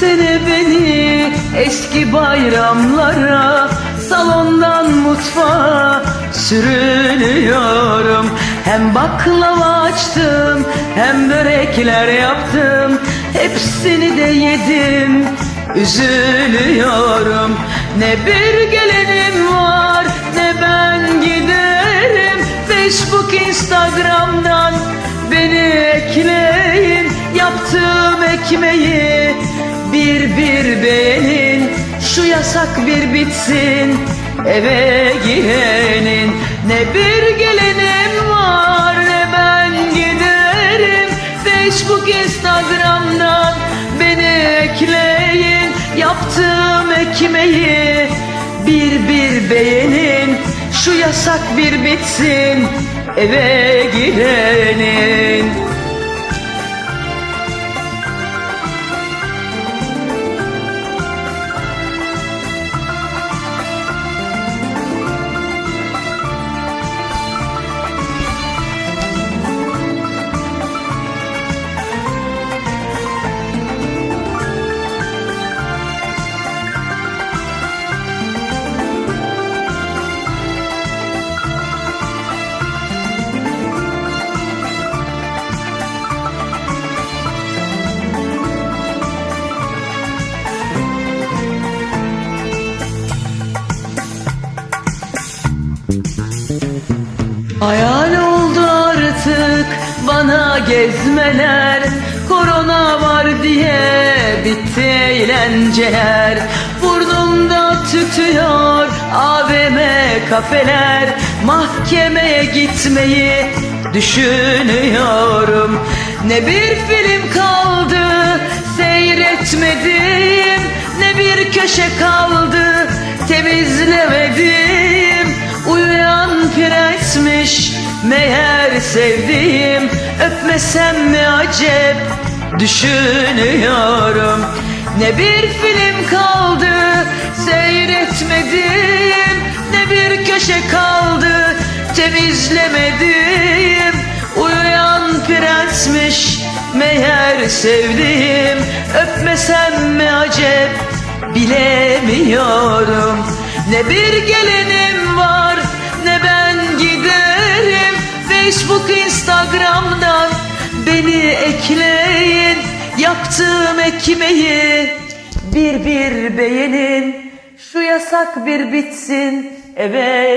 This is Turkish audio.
görsene beni eski bayramlara Salondan mutfağa sürünüyorum Hem baklava açtım hem börekler yaptım. Hepsini de yedim üzülüyorum. Ne bir gelenim var ne ben giderim. Facebook Instagram'dan beni ekleyin Yaptığım ekmeği bir bir beğenin Şu yasak bir bitsin eve girenin Ne bir gelenim var ne ben giderim. Facebook Instagram'dan beni ekleyin. Yaptığım ekmeği bir bir beğenin. Şu yasak bir bitsin eve girenin Hayal oldu artık bana gezmeler Korona var diye bitti eğlenceler. Burnumda tütüyor AVM kafeler Mahkemeye gitmeyi düşünüyorum. Ne bir film kaldı seyretmedim Ne bir köşe kaldı prensmiş meğer sevdiğim Öpmesem mi acep? Düşünüyorum Ne bir film kaldı seyretmedim. Ne bir köşe kaldı temizlemedim. Uyuyan prensmiş meğer sevdiğim Öpmesem mi acep? Bilemiyorum Ne bir gelenim Facebook Instagram'dan beni ekleyin. Yaptığım ekmeği bir bir beğenin. Şu yasak bir bitsin eve